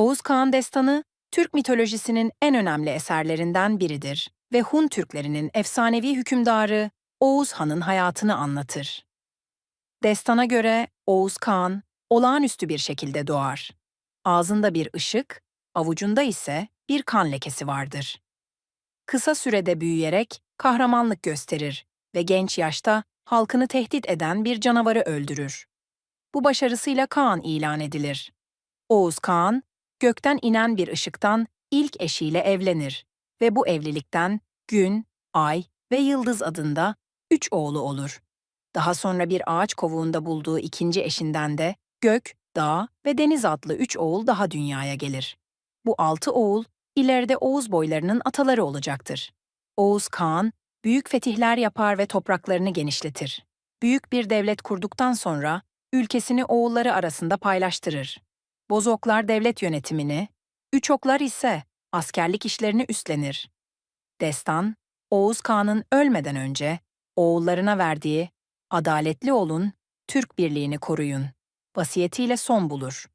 Oğuz Kağan Destanı, Türk mitolojisinin en önemli eserlerinden biridir ve Hun Türklerinin efsanevi hükümdarı Oğuz Han'ın hayatını anlatır. Destana göre Oğuz Kağan olağanüstü bir şekilde doğar. Ağzında bir ışık, avucunda ise bir kan lekesi vardır. Kısa sürede büyüyerek kahramanlık gösterir ve genç yaşta halkını tehdit eden bir canavarı öldürür. Bu başarısıyla Kaan ilan edilir. Oğuz Kağan, gökten inen bir ışıktan ilk eşiyle evlenir ve bu evlilikten Gün, Ay ve Yıldız adında üç oğlu olur. Daha sonra bir ağaç kovuğunda bulduğu ikinci eşinden de Gök, Dağ ve Deniz adlı üç oğul daha dünyaya gelir. Bu altı oğul, ileride Oğuz boylarının ataları olacaktır. Oğuz Kağan, büyük fetihler yapar ve topraklarını genişletir. Büyük bir devlet kurduktan sonra, ülkesini oğulları arasında paylaştırır. Bozoklar devlet yönetimini, Üçoklar ise askerlik işlerini üstlenir. Destan, Oğuz Kağan'ın ölmeden önce oğullarına verdiği adaletli olun, Türk birliğini koruyun vasiyetiyle son bulur.